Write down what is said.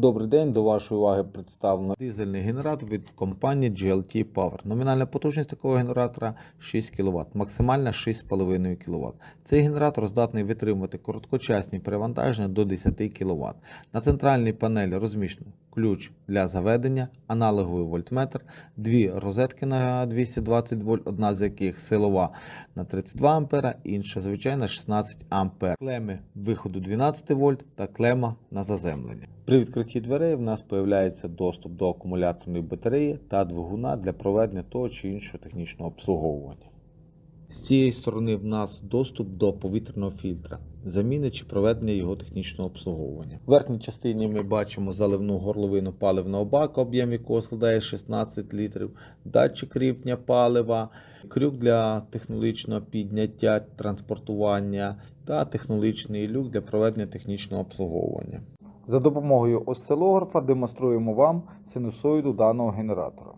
Добрий день, до вашої уваги представлено дизельний генератор від компанії GLT Power. Номінальна потужність такого генератора 6 кВт, максимальна 6,5 кВт. Цей генератор здатний витримувати короткочасні перевантаження до 10 кВт. На центральній панелі розміщено ключ для заведення, аналоговий вольтметр, дві розетки на 220 вольт, одна з яких силова на 32 А, інша звичайна 16 А. Клеми виходу 12 вольт та клема на заземлення. При відкритті дверей в нас з'являється доступ до акумуляторної батареї та двигуна для проведення того чи іншого технічного обслуговування. З цієї сторони в нас доступ до повітряного фільтра, заміни чи проведення його технічного обслуговування. В верхній частині ми бачимо заливну горловину паливного бака, об'єм якого складає 16 літрів, датчик рівня палива, крюк для технологічного підняття, транспортування та технологічний люк для проведення технічного обслуговування. За допомогою осцилографа демонструємо вам синусоїду даного генератора.